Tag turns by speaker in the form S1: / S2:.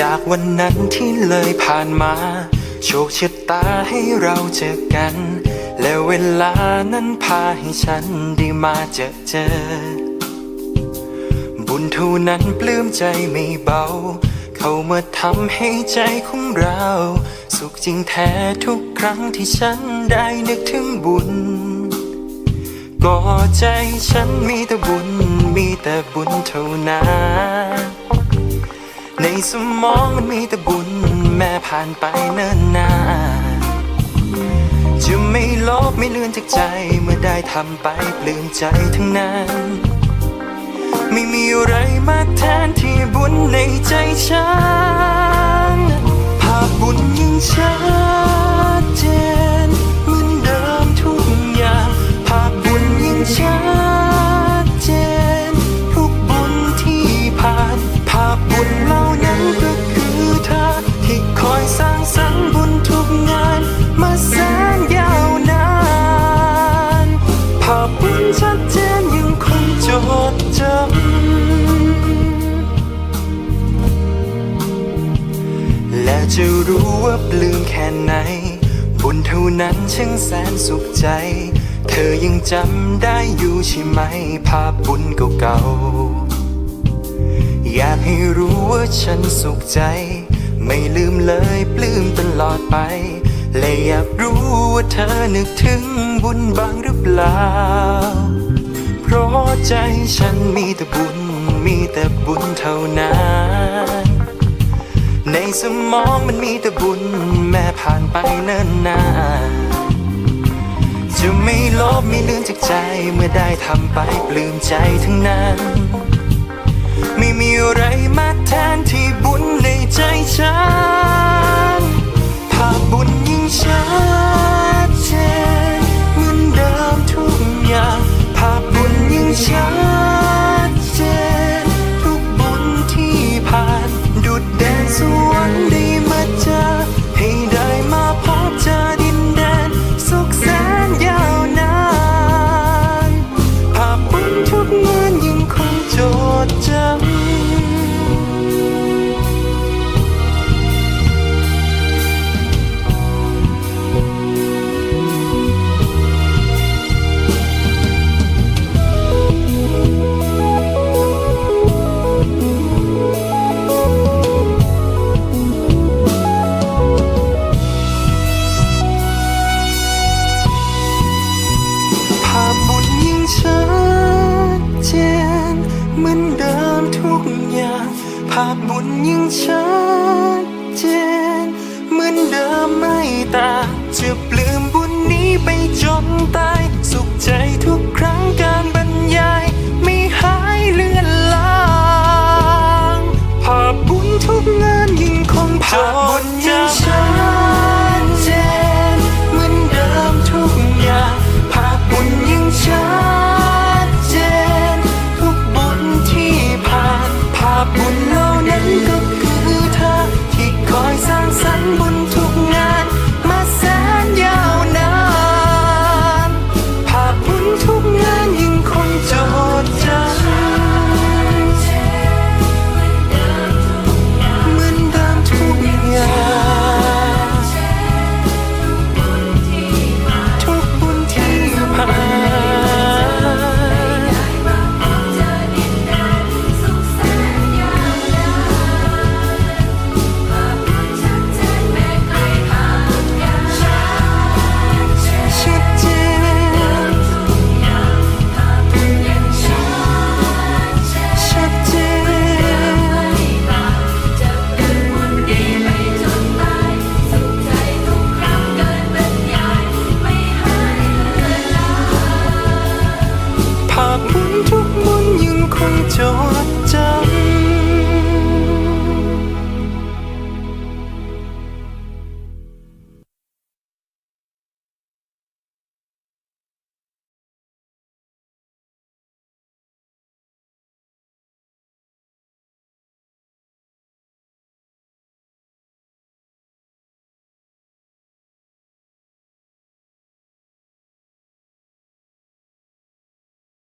S1: จากวันนั้นที่เลยผ่านมา โชคชะตาให้เราเจอกัน และเวลานั้นพาให้ฉันได้มาเจอเจอ บุญเท่านั้นปลื้มใจไม่เบา เข้ามาทำให้ใจของเรา สุขจริงแท้ทุกครั้งที่ฉันได้นึกถึงบุญก็ใจฉันมีแต่บุญ มีแต่บุญเท่านั้น สมองมันมีแต่บุญ แม่ผ่านไปเนิ่นนานจะไม่ลบไม่เลือนจากใจเมื่อได้ทำไปปลื้มใจทั้งนั้น ไม่มีอะไรมาแทนที่บุญในใจฉันภาพบุญยิ่งชัด จะรู้ว่าปลื้มแค่ไหน บุญเท่านั้นช่างแสนสุขใจ เธอยังจำได้อยู่ใช่ไหม ภาพบุญเก่าๆ อยากให้รู้ว่าฉันสุขใจ ไม่ลืมเลยปลื้มตลอดไป และอยากรู้ว่าเธอนึกถึงบุญบ้างหรือเปล่า เพราะใจฉันมีแต่บุญ มีแต่บุญเท่านั้นใน สมองมันมีแต่บุญ แม่ผ่านไปเนิ่นนานจะไม่ลบไม่ลืมจากใจเมื่อได้ทำไปปลื้มใจทั้งนั้น ไม่มีอะไรมาแทนที่บุญในใจฉัน กอย่างภาพบุญยิ่งชัดเจนเหมือนเดิมไม่ต่างจะปลื้มบุญนี้ไปจนตายสุขใจทุกคร สร้างสรรค์บน